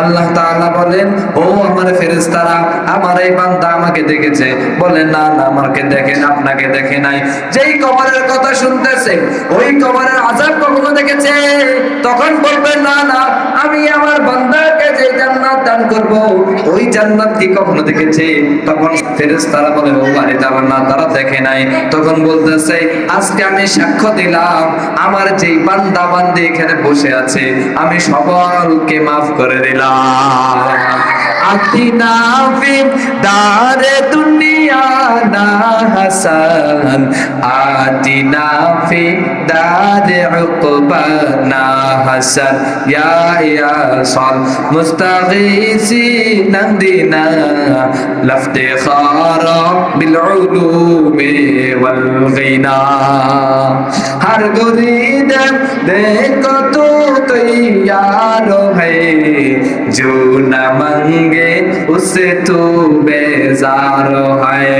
আল্লাহ তাআলা বলেন, ও আমার ফেরেশতারা, আমার এই বান্দা আমাকে দেখেছে। বলেন, না না, আমাকে দেখেন আপনাকে দেখে নাই। যেই কবরের কথা শুনতেছে, ওই কবরের আযাব কখনো দেখেছে? তখন বলবেন না না, আমি আমার বান্দাকে যে জান্নাত দান করব, ওই জান্নাত কি কখনো দেখেছে? তখন ফেরেশতারা বলে, ও আরে তারা না, তারা দেখে নাই। তখন বলতেছে, আজকে আমি সাক্ষ্য দিলাম, আমার যেই বান্দা বান্দি এখানে বসে আছে, আমি সকলকে মাফ করে দিলাম। আতিনা آتنا في دار دنیا نا حسن آتنا في دار عقبہ نا حسن یا یا صل مستغیثی نندنا لافتخار بالعلوم والغنا ہر گرید دیکھو تو تیار ہے جو نہ منگے उससे तू बेजार है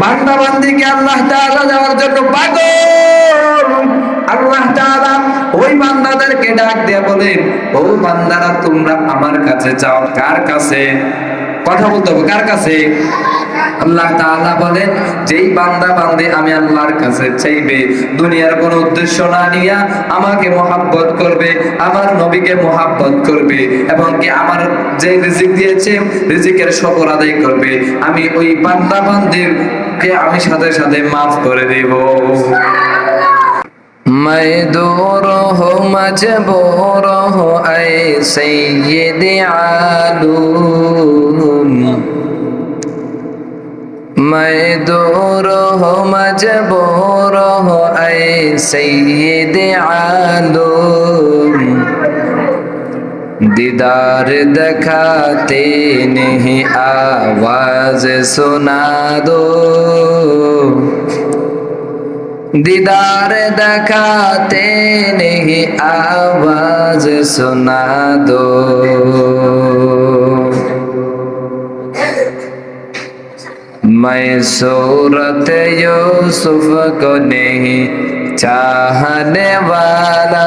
বান্দা বান্দিকে আল্লাহ তাআলা দেওয়ার জন্য পাগল আল্লাহ তাআলা ওই বান্দাদেরকে ডাক দিয়ে বলেন ও বান্দারা তোমরা আমার কাছে চাও কার কাছে কথা বলতে হবে। কার কাছে? আল্লাহ তাআলা বলেন, যেই বান্দা বান্দে আমি আল্লাহর কাছে চাইবে, দুনিয়ার কোনো উদ্দেশ্য না নিয়া আমাকে মহাব্বত করবে, আমার নবীকে মহাব্বত করবে এবং কি আমার যে রিজিক দিয়েছে, রিজিকের শকর আদায় করবে, আমি ওই বান্দা বান্দিরকে আমি সাথে সাথে মাফ করে দেব। मैं दूर हो, मजबूर हो ऐ सैयद आलूम मैं दूर हो, मजबूर हो ऐ सैयद आलूम दीदार दिखाते नहीं, आवाज़ सुना दो। दीदार दिखाते नहीं आवाज सुना दो मैं सूरत यूसुफ को नहीं चाहने वाला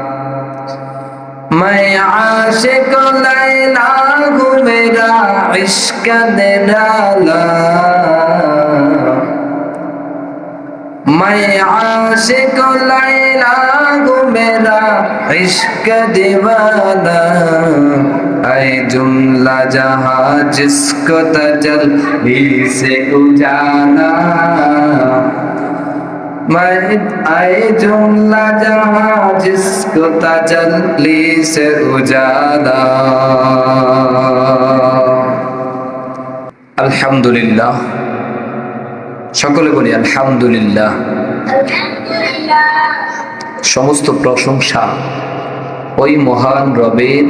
मैं आशिक लैला हूँ, मेरा इश्क निराला मैं आशिक लैला हूँ, मेरा इश्क दीवाना। ऐ जुमला जहाँ जिसको तजल्ली से उजाला। मैं आए जुमला जहाँ जिसको तजल्ली से उजाला আলহামদুলিল্লাহ সকলে বলি আলহামদুলিল্লাহ সমস্ত প্রশংসা ওই মহান রবের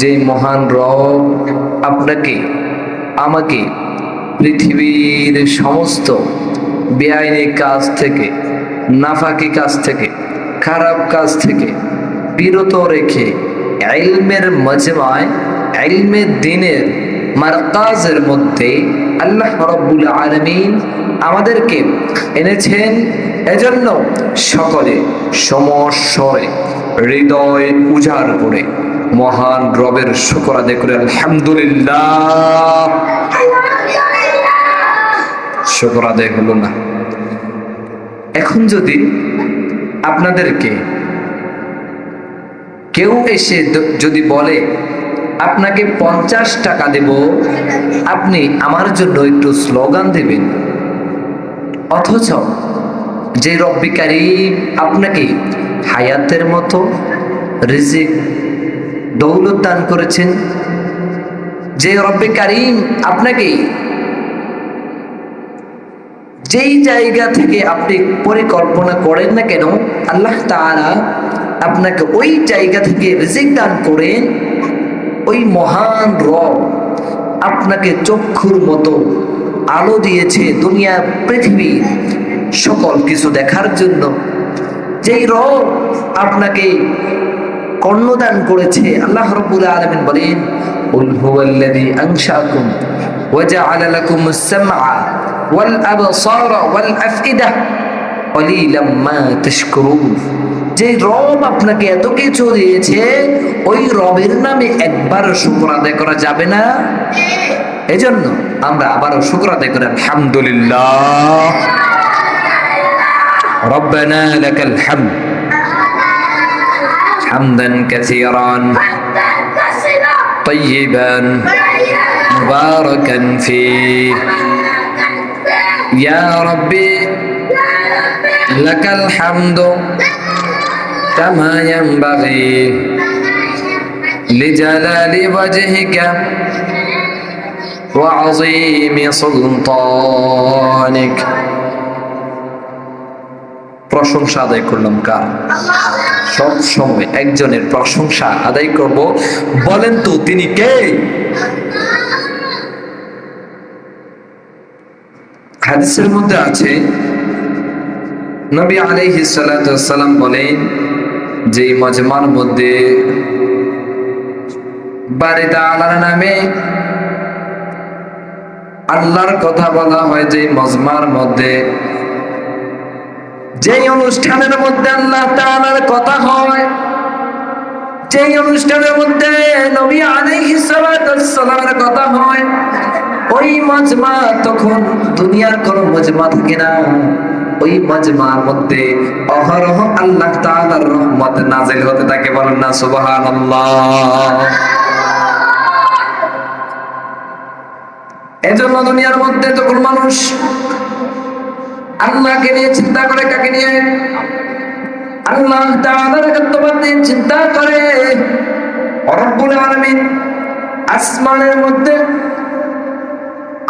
যে মহান রব আপনাকে আমাকে পৃথিবীর সমস্ত বেআইনি কাজ থেকে নাফাকি কাজ থেকে খারাপ কাজ থেকে বিরত রেখে এলমের মজমায় এলমের দিনের মারকাজের মধ্যে আল্লাহ রব্বুল আলমিন আমাদেরকে এনেছেন। এজন্য সকলে সমস্বরে হৃদয় উজাড় করে মহান রবের শুকর আদায় করে আলহামদুলিল্লাহ। শুকর আদায় হলো না। এখন যদি আপনাদেরকে কেউ এসে যদি বলে, আপনাকে পঞ্চাশ টাকা দেব, আপনি আমার জন্য একটু স্লোগান দেবেন। অথচ যে রব্বিকারী আপনাকে হায়াতের মতো রিজিক, দৌলত দান করেছেন, যে রব্বে কারিম আপনাকে যেই জায়গা থেকে আপনি পরিকল্পনা করেন না কেন, আল্লাহ তারা আপনাকে ওই জায়গা থেকে রিজিক দান করেন, ওই মহান রব আপনাকে চক্ষুর মতো আলো দিয়েছে দুনিয়া, পৃথিবী, সকল কিছু দেখার জন্য। যেই রব আপনাকে কর্ণদান করেছে, আল্লাহ রব্বুল আলমিন বলেন والأبصار والأفئدة قليلا ما تشكرون যে রব আপনাকে এত কিছু দিয়েছে ওই রবের নামে একবার শুকর আদায় করা যাবে না এজন্য আমরা আবারও শুকর আদায় করি আলহামদুলিল্লাহ ربنا لك الحمد حمدا كثيرا طيبا مباركا فيه يا ربي لك الحمد كما ينبغي لجلال وجهك وعظيم سلطانك প্রশংসা আদায় করলাম কার সব সময় একজনের প্রশংসা আদায় করব বলেন তো তিনি কে হাদিসের মধ্যে আছে, নবী আলাইহিস সালাম বলেন যে মজমার মধ্যে বাড়িতে আল্লাহর নামে আল্লাহর কথা বলা হয় যে মজমার মধ্যে। যেই অনুষ্ঠানের মধ্যে আল্লাহ তাআলার কথা হয়, যেই অনুষ্ঠানের মধ্যে নবী আলাইহিস সালামের কথা হয় ওই মজমা তখন দুনিয়ার কোন মজমা থাকে না। ওই মজমার মধ্যে অহরহ আল্লাহ তাআলার রহমত নাজিল হতে থাকে, বলেন না, সুবহানাল্লাহ। এজন্য দুনিয়ার মধ্যে তখন মানুষ আল্লাহকে নিয়ে চিন্তা করে, কাকে নিয়ে? আল্লাহ তাআলার একাত্মবাদ নিয়ে চিন্তা করে। রব্বুল আলামিন আসমানের মধ্যে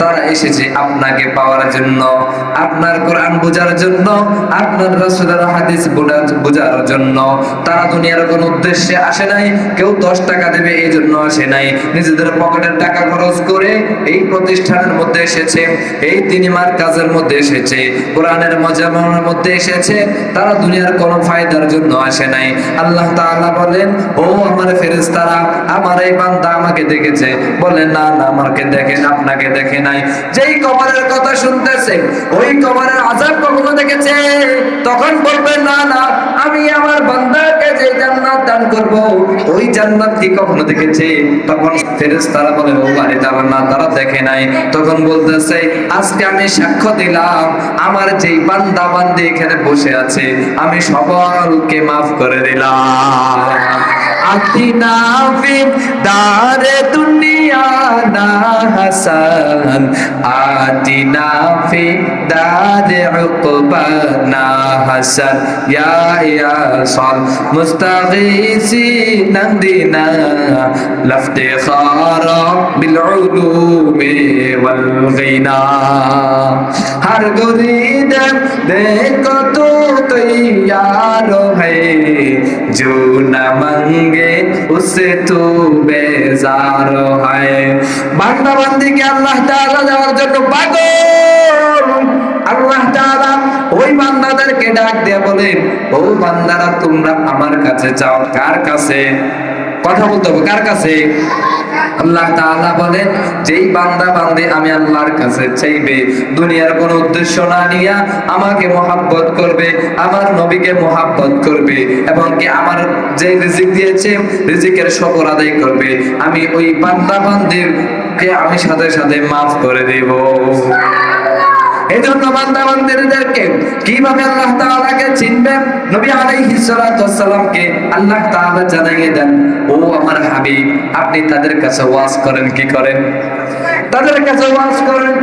তারা এসেছে আপনাকে পাওয়ার জন্য, আপনার কোরআন বোঝার জন্য, আপনার রাসূলের হাদিস বোঝার জন্য। তারা দুনিয়ার কোন উদ্দেশ্যে আসে নাই, কেউ দশ টাকা দেবে এই জন্য আসে নাই। নিজেদের পকেটের টাকা খরচ করে এই প্রতিষ্ঠানের মধ্যে এসেছে, এই তিনিমার কাজের মধ্যে এসেছে, কোরআনের মজামার মধ্যে এসেছে, তারা দুনিয়ার কোনো ফায়দার জন্য আসে নাই। আল্লাহ তাআলা বলেন, ও আমার ফেরেশতারা, আমার এই বান্দা আমাকে দেখেছে। বলেন না না, আমাকে দেখেন, আপনাকে দেখে নাই। যেই কবরের কথা শুনতেছে, ওই কবরের আজাব কখনো দেখেছে? তখন বলবেন না না, আমি আমার বান্দাকে যে জান্নাত দান করব, ওই জান্নাত কি কখনো দেখেছে? তখন ফেরেশতারা বলে, ও আরে তারা না, তারা দেখে নাই। তখন বলতেছে, আজকে আমি সাক্ষ্য দিলাম, আমার যেই বান্দা বান্দি এখানে বসে আছে, আমি সকলকে মাফ করে দিলাম। آتنا في دار الدنيا نا حسن آتنا في دار عقبہ نا حسن يا يا صل مستغیثی نندنا لافتخار بالعلوم والغنا هر گرید ديكو تو تيارو هي جو منگ न मंगे उससे तू बेजार है বান্দা বান্দিকে আল্লাহ তাআলা দেওয়ার জন্য পাগল আল্লাহ তাআলা ওই বান্দাদেরকে ডাক দিয়ে বলেন ও বান্দারা তোমরা আমার কাছে যাও কার কাছে কথা বলতে হবে। কার কাছে? আল্লাহ তাআলা বলেন যেই বান্দা বান্দে আমি আল্লাহর কাছে চাইবে, দুনিয়ার কোনো উদ্দেশ্য না নিয়া আমাকে মোহাব্বত করবে, আমার নবীকে মোহাব্বত করবে এবং কি আমার যে রিজিক দিয়েছে, রিজিকের শকর আদায় করবে, আমি ওই বান্দা বান্দিরকে আমি সাথে সাথে মাফ করে দেব। এই জন্য বান্দা কীভাবে আল্লাহ তাআলাকে চিনবে নবী আলাইহিস সালাতু সালামকে আল্লাহ তাআলা জানিয়ে দেন, ও আমার হাবিব, আপনি তাদের কাছে ওয়াজ করেন, কি করেন? তাদের কাছে ওয়াজ করেন।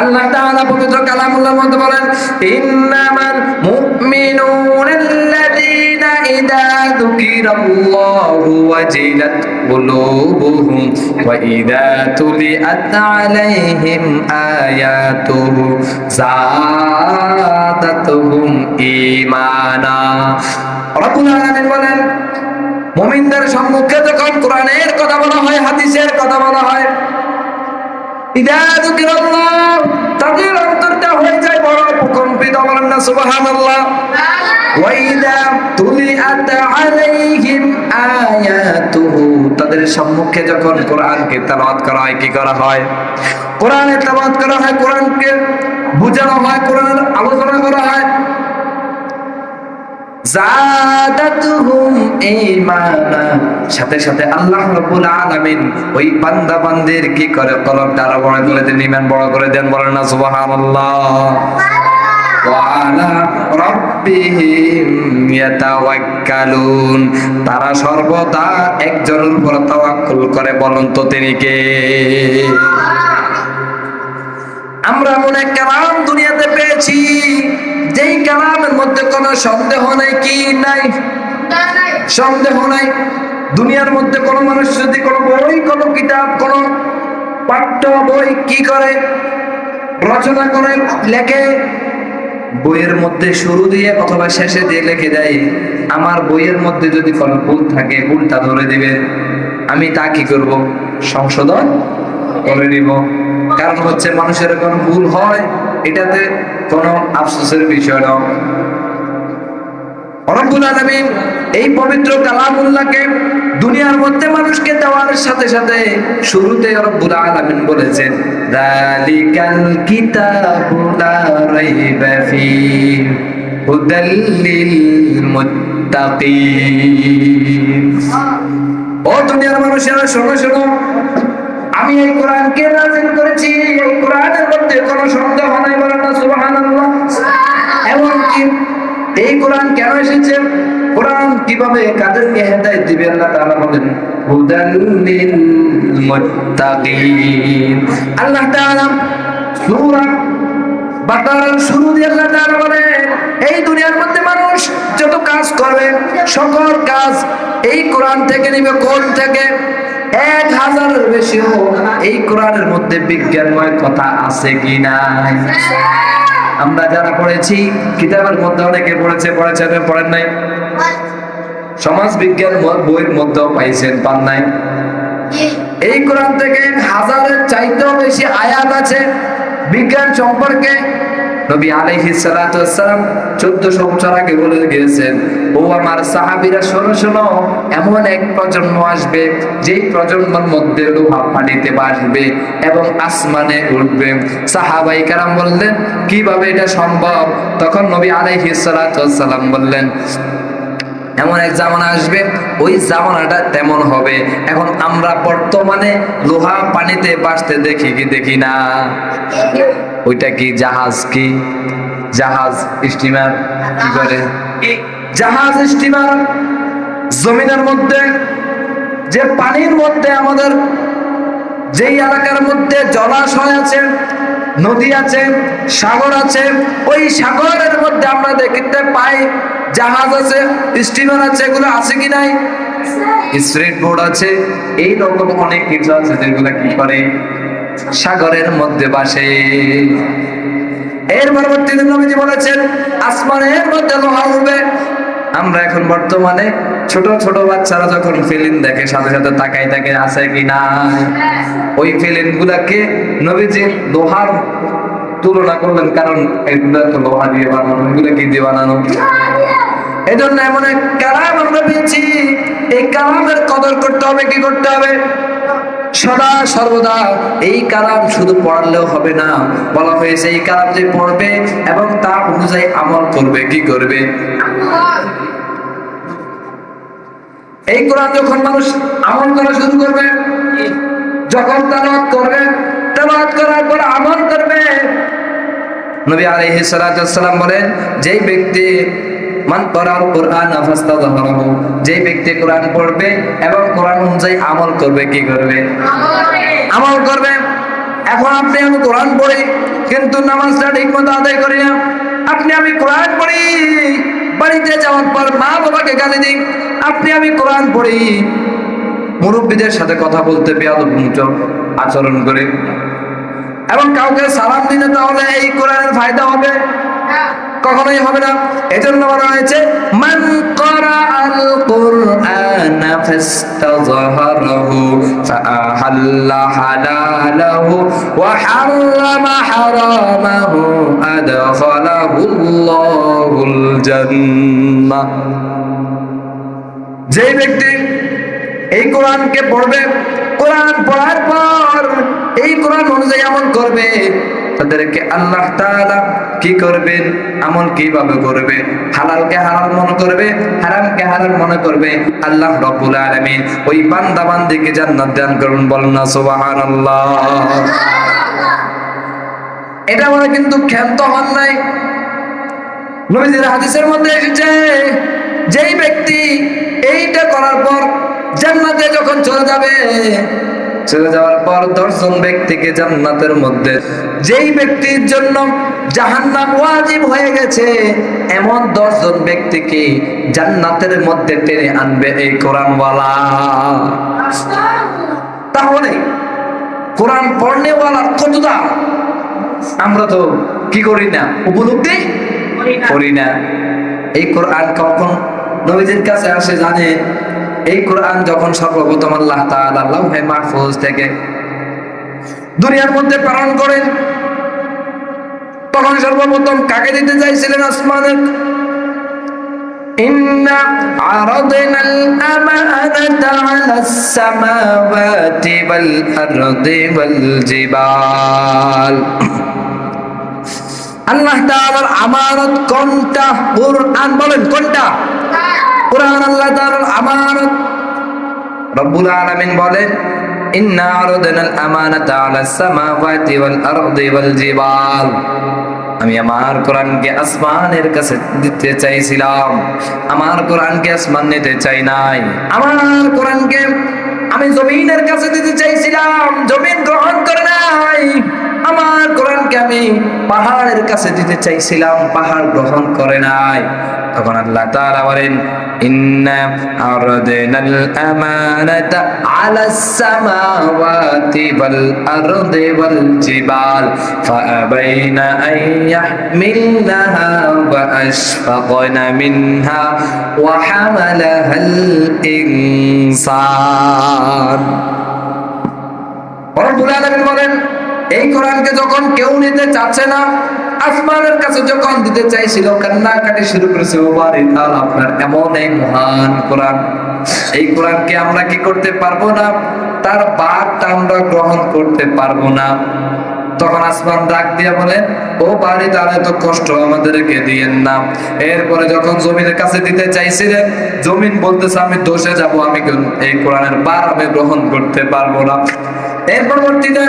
আল্লাহ তাআলা পবিত্র কালামুল্লাহর মধ্যে বলেন, ইন্নামাল মুমিনুনাল্লাযীনা ইযা যুকিরাল্লাহু ওয়াজিলাত কুলুবুহুম ওয়া ইযা তুলিয়াত আলাইহিম আয়াতুহু যাদাতুহুম ঈমানা। রব্বুল আলামিন বলেন, মুমিনদের সম্মুখে যখন কোরআনের কথা বলা হয়, হাদিসের কথা বলা হয় ইদা তাদের অন্তরটা হয়ে যায় বড় প্রকম্পিত বলেন না আলাইহিম আয়াতুহু, তাদের সম্মুখে যখন কোরআনকে তেলাওয়াত করা হয়, কি করা হয়? কোরআনে তেলাওয়াত করা হয়, কোরআনকে বোঝানো হয়, কোরআনের আলোচনা করা হয়। সাথে সাথে আল্লাহ রাব্বুল আলামিন ওই বান্দা বান্দির কি করে? কলবটা আরও বড় করে দেন, ঈমান বড় করে দেন, বলেন না ইয়াতাওয়াক্কালুন। তারা সর্বদা একজনের উপর তাওয়াক্কুল করে, বলুন তো তিনি কে? আমরা এমন এক কালাম দুনিয়াতে পেয়েছি, যেই কালামের মধ্যে কোনো সন্দেহ নাই কি নাই? সন্দেহ নাই। দুনিয়ার মধ্যে কোনো মানুষ যদি কোনো বই, কোনো কিতাব, কোনো পাঠ্য বই কি করে, রচনা করে, লেখে, বইয়ের মধ্যে শুরু দিয়ে অথবা শেষে দিয়ে লিখে দেয়, আমার বইয়ের মধ্যে যদি কোনো ভুল থাকে, ভুলটা ধরে দিবে, আমি তা কি করব? সংশোধন করে নিব। কারণ হচ্ছে মানুষের কোনো ভুল হয় এটাতে কোনো আফসোসের বিষয় নয়। রব্বুল আলামিন এই পবিত্র কালামুল্লাহকে দুনিয়ার মধ্যে মানুষকে দেওয়ার সাথে সাথে শুরুতে রব্বুল আলামিন বলেছেন রাইবা ফি মুত্তাকিন। ও দুনিয়ার মানুষেরা শোনো শোনো। আমি এই কোরআনকে নাযিল করেছি, এই কোরআনের মধ্যে কোনো সন্দেহ নাই বলেন না, সুবহানাল্লাহ। এমনকি এই কোরআন কেন এসেছে? কোরআন কীভাবে কাদেরকে হেদায়েত দিবে আল্লাহ তাআলা বলেন হুদাল লিল মুত্তাকিন আল্লাহ তাআলা সূরা বাকারার শুরু দিয়ে আল্লাহ তাআলা বলেন, এই দুনিয়ার মধ্যে মানুষ যত কাজ করবে, সকল কাজ এই কোরআন থেকে নিবে, কোন থেকে? এক হাজারের বেশিও এই কোরআনের মধ্যে বিজ্ঞানময় কথা আছে কি না আমরা যারা পড়েছি, কিতাবের মধ্যে অনেকে পড়েছে পড়েছে পড়েন নাই? সমাজ বিজ্ঞান বইয়ের মধ্যেও পাইছেন, পান নাই? এই কোরআন থেকে হাজারের চাইতেও বেশি আয়াত আছে, বিজ্ঞান সম্পর্কে নবী সালাতু ওয়াসসালাম 1400 বছর আগে বলে গিয়েছেন, ও আমার সাহাবীরা, শোনো শোনো, এমন এক প্রজন্ম আসবে, যেই প্রজন্মের মধ্যে লোহা পানিতে বাসবে এবং আসমানে উঠবে সাহাবাই কারাম বললেন, কীভাবে এটা সম্ভব? তখন নবী আলাইহি ওয়াসসালাম বললেন এমন এক জামানা আসবে, ওই জামানাটা তেমন হবে। এখন আমরা বর্তমানে লোহা পানিতে বাসতে দেখি কি দেখি না। ওইটা কি জাহাজ কি? জাহাজ স্টিমার কি করে? জাহাজ স্টিমার জমিনের মধ্যে, যে পানির মধ্যে আমাদের, যেই এলাকার মধ্যে জলাশয় আছে, নদী আছে, সাগর আছে, ওই সাগরের মধ্যে আমরা দেখতে পাই জাহাজ আছে, স্টিমার আছে, এগুলো আছে কি নাই? স্ট্রিট বোর্ড আছে। এই রকম অনেক কিছু আছে যেগুলো কি করে? সাগরের মধ্যে বাসে এর পরবর্তীতে নবীজি বলেছেন, আসমানের মধ্যে লোহা উঠবে আমরা এখন বর্তমানে ছোট ছোট বাচ্চারা যখন ফিল্ম দেখে, সাথে সাথে তাকাই তাকে আছে কি না ওই ফিল্ম গুলাকে নবীজি লোহার তুলনা করলেন কারণ এগুলা তো লোহা দিয়ে বানানো, এগুলো কি দিয়ে বানানো? এই জন্য এমন এক কালাম আমরা পেয়েছি। এই কালামের কদর করতে হবে, কি করতে হবে? সদা সর্বদা এই কালাম শুধু পড়লেও হবে না। বলা হয়েছে, এই কালাম যে পড়বে এবং তা অনুযায়ী আমল করবে, কি করবে? এই কোরআন যখন মানুষ আমল করা শুরু করবে, যখন তালাওয়াত করবে, তালাওয়াত করার পর আমল করবে নবী সালাতু ওয়াসসালাম বলেন, যেই ব্যক্তি মান করাল কোরআন ফাস্তাযহারাহু, যেই ব্যক্তি কোরআন পড়বে এবং কোরআন অনুযায়ী আমল করবে, কি করবে? আমল করবে। এখন আপনি আমি কোরআন পড়ি, কিন্তু নামাজটা ঠিক মতো আদায় করি না। আপনি আমি কোরআন পড়ি, বাড়িতে যাওয়ার পর মা বাবাকে গালি দিই, আপনি আমি কোরআন পড়ি। মুরব্বীদের সাথে কথা বলতে বেয়াদব আচরণ করে। এবং কাউকে সালাম দিলে তাহলে এই কোরআনের ফায়দা হবে? কখনোই হবে না। এজন্য বলা হয়েছে, মান করা আল কুরআন ফাস্তাযহারাহু ফাআহাল্লা হালালাহু ওয়া হারামা হারামাহু আদখালাহুল্লাহুল জান্নাহ যে ব্যক্তি এই কোরআনকে পড়বে কোরআন পড়ার পর এই কোরআন অনুযায়ী আমল করবে। তাদেরকে আল্লাহ কি করবেন আমল কীভাবে করবে? হালালকে হালাল মনে করবে, হারামকে হারাম মনে করবে? আল্লাহ রাব্বুল আলামিন ওই বান্দা বান্দিকে জান্নাত দান করুন, বলেন না এটা বলে কিন্তু ক্ষান্ত হন নাই। নবীজির হাদিসের মধ্যে এসেছে, যেই ব্যক্তি এইটা করার পর জান্নাতে যখন চলে যাবে চলে যাওয়ার পর দশজন ব্যক্তিকে জান্নাতের মধ্যে যেই ব্যক্তির জন্য জাহান্নাম ওয়াজিব হয়ে গেছে এমন দশজন ব্যক্তিকে জান্নাতের মধ্যে টেনে আনবে এই কোরআনওয়ালা। তাহলে কোরআন পড়নেওয়ালার কত দাম আমরা তো কি করি না? উপলব্ধি? করি না। এই কোরআন কখন নবীজির কাছে আসে জানে? এই কোরআন যখন সর্বপ্রথম আল্লাহ তাআলা লাউহে মাহফুজ থেকে দুনিয়ার মধ্যে প্রেরণ করেন তখন সর্বপ্রথম কাকে দিতে চাইছিলেন আসমানে إنا عرضنا الأمانة على السماوات والأرض والجبال আল্লাহ তাআলার আমানত কোনটা কুরআন বলেন কোনটা কুরআন আল্লাহ তাআলার আমানত। রব্বুল আলামিন বলেন ইন্না আরাদনাল আমানাতা আলাস সামাওয়াতি ওয়াল আরদি ওয়াল জিবাল। আমি আমার কোরআনকে আসমানের কাছে দিতে চাইছিলাম। আমার কোরআনকে আসমান নিতে চাই নাই। আমার কোরআনকে আমি জমিনের কাছে দিতে চাইছিলাম। জমিন গ্রহণ করে নাই। আমার কোরআনকে আমি পাহাড়ের কাছে দিতে চাইছিলাম, পাহাড় গ্রহণ করে নাই। তখন আল্লাহ তাআলা বলেন, ইন্না আরদনাল আমানাতা আলাস সামাওয়াতি ওয়াল আরদি ওয়াল জিবাল ফাআবাইনা আন ইয়াহমিলনাহা ওয়া আশফাকনা মিনহা ওয়া হামালাহাল ইনসান। রব্বুল আলামিন বলেন এই কোরআনকে যখন কেউ নিতে চাচ্ছে না, আসমানের কাছে যখন দিতে চাইছিল, কান্নাকাটি শুরু করেছে, ও বাড়ি তাহলে আপনার এমন এই মহান কোরআন। এই কোরআনকে আমরা কি করতে পারব না? তার বাঘটা আমরা গ্রহণ করতে পারব না। তখন আসমান ডাক দিয়ে বলে, ও বাড়ি, তাহলে তো কষ্ট আমাদেরকে দিয়েন না। এরপরে যখন জমিনের কাছে দিতে চাইছিলেন, জমিন বলতেছে, আমি দোষে যাব, আমি এই কোরআনের বার আমি গ্রহণ করতে পারব না। এর পরবর্তীতে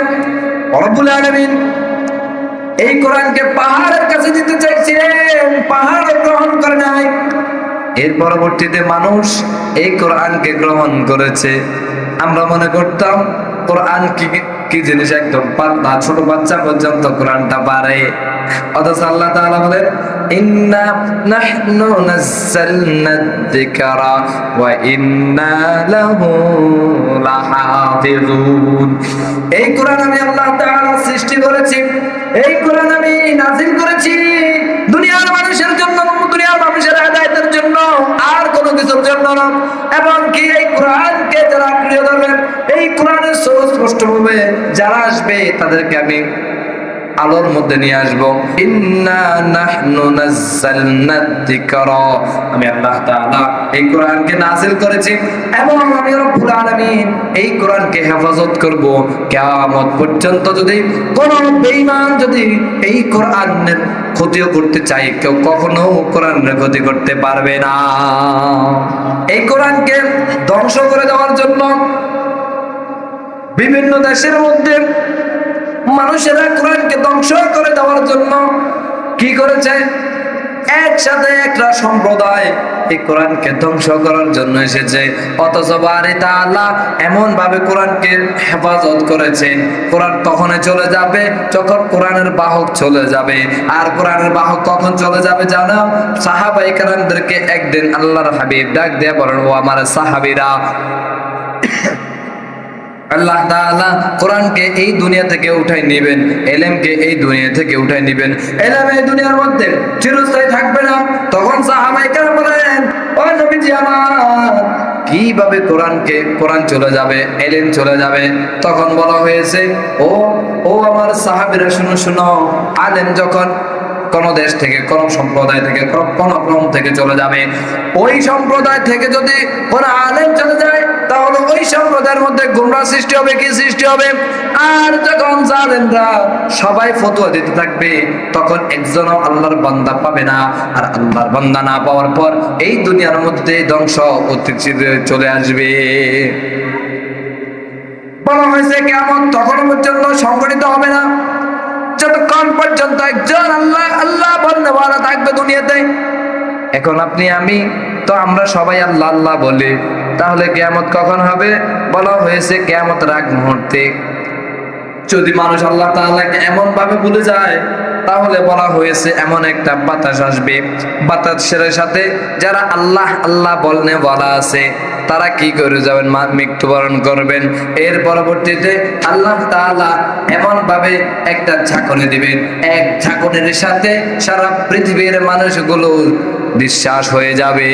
রব্বুল আলামিন এই কোরআনকে পাহাড়ের কাছে দিতে চাইছিলেন পাহাড় গ্রহণ করে নাই। এর পরবর্তীতে মানুষ এই কোরআনকে গ্রহণ করেছে। আমরা মনে করতাম, কোরআন কি কি জিনিস একদম পাতলা, ছোট বাচ্চা পর্যন্ত কোরআনটা পারে। অথচ আল্লাহ তাআলা বলেন, ইন্না নাহনু নাযালনা যিকরা ওয়া ইন্না লাহু লাহাফিজুন এই কোরআন আমি আল্লাহ তাআলা সৃষ্টি করেছি, এই কোরআন আমি নাযিল করেছি দুনিয়ার মানুষের জন্য, দুনিয়ার মানুষের হেদায়েতের জন্য, আর কোনো কিছুর জন্য না। এবং কি এই কোরআনকে যারা প্রিয় ধরবেন এই কোরআনের সুস্পষ্ট ভাবে যারা আসবে, তাদেরকে আমি আলোর মধ্যে নিয়ে আসব। আমি আল্লাহ এই কোরআনকে নাযিল করেছি। এবং আমি এই কোরআনকে হেফাজত করব। কিয়ামত পর্যন্ত যদি কোন বেঈমান যদি এই কোরআনের ক্ষতিও করতে চাই কেউ কখনো কোরআনের ক্ষতি করতে পারবে না। এই কোরআনকে ধ্বংস করে দেওয়ার জন্য বিভিন্ন দেশের মধ্যে মানুষেরা কোরআনকে ধ্বংস করে দেওয়ার জন্য কি করেছে? একসাথে একটা সম্প্রদায় এই কোরআনকে ধ্বংস করার জন্য এসেছে। অথচ বাড়ি আল্লাহ এমন ভাবে কোরআনকে হেফাজত করেছেন কোরআন তখনই চলে যাবে যখন কোরআনের বাহক চলে যাবে। আর কোরআনের বাহক কখন চলে যাবে জানো? সাহাবাই কারামদেরকে একদিন আল্লাহর হাবিব ডাক দিয়ে বলেন, ও আমার সাহাবিরা আল্লাহ তাআলা কোরআনকে এই দুনিয়া থেকে উঠাই নেবেন, এলেমকে এই দুনিয়া থেকে উঠাই নেবেন। এলেম এই দুনিয়ার মধ্যে চিরস্থায়ী থাকবে না। তখন সাহাবাই কেরাম বলেন, ও নবীজি আমার, কীভাবে কোরআনকে, কোরআন চলে যাবে, এলেম চলে যাবে? তখন বলা হয়েছে, ও ও আমার সাহাবীরা, শুনো শুনো, আলেম যখন কোন দেশ থেকে, কোন সম্প্রদায় থেকে, কোন কোন ক্রম থেকে চলে যাবে, ওই সম্প্রদায় থেকে যদি কোন আলেম চলে যায় তাহলে ওই সম্প্রদায়ের মধ্যে গুমরা সৃষ্টি হবে, কি সৃষ্টি হবে? আর যখন জালেমরা সবাই ফতোয়া দিতে থাকবে, তখন একজনও আল্লাহর বান্দা পাবে না। আর আল্লাহর বান্দা না পাওয়ার পর এই দুনিয়ার মধ্যে ধ্বংস অতি শীঘ্রই চলে আসবে। বলা হয়েছে কেমন তখন পর্যন্ত সংগঠিত হবে না। যতক্ষণ পর্যন্ত একজন আল্লাহ আল্লাহ বন্ধুওয়ালা থাকবে দুনিয়াতে, এখন আপনি, আমি তো আমরা সবাই আল্লাহ আল্লাহ বলি। তাহলে কেয়ামত কখন হবে? বলা হয়েছে কেয়ামত রাগ মুহূর্তে। যদি মানুষ আল্লাহ তাআলাকে এমন ভাবে ভুলে যায়, তাহলে বলা হয়েছে এমন একটা বাতাস আসবে। বাতাসের সাথে যারা আল্লাহ আল্লাহ বলনে বলা আছে, তারা কি করে যাবেন? মৃত্যুবরণ করবেন। এর পরবর্তীতে আল্লাহ তাআলা এমন ভাবে একটা ঝাঁকুনি দিবেন। এক ঝাঁকুনির সাথে সারা পৃথিবীর মানুষগুলো বিশ্বাস হয়ে যাবে।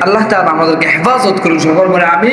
আল্লাহ তাআলা আমাদেরকে হেফাজত করুন সকল বলে আমি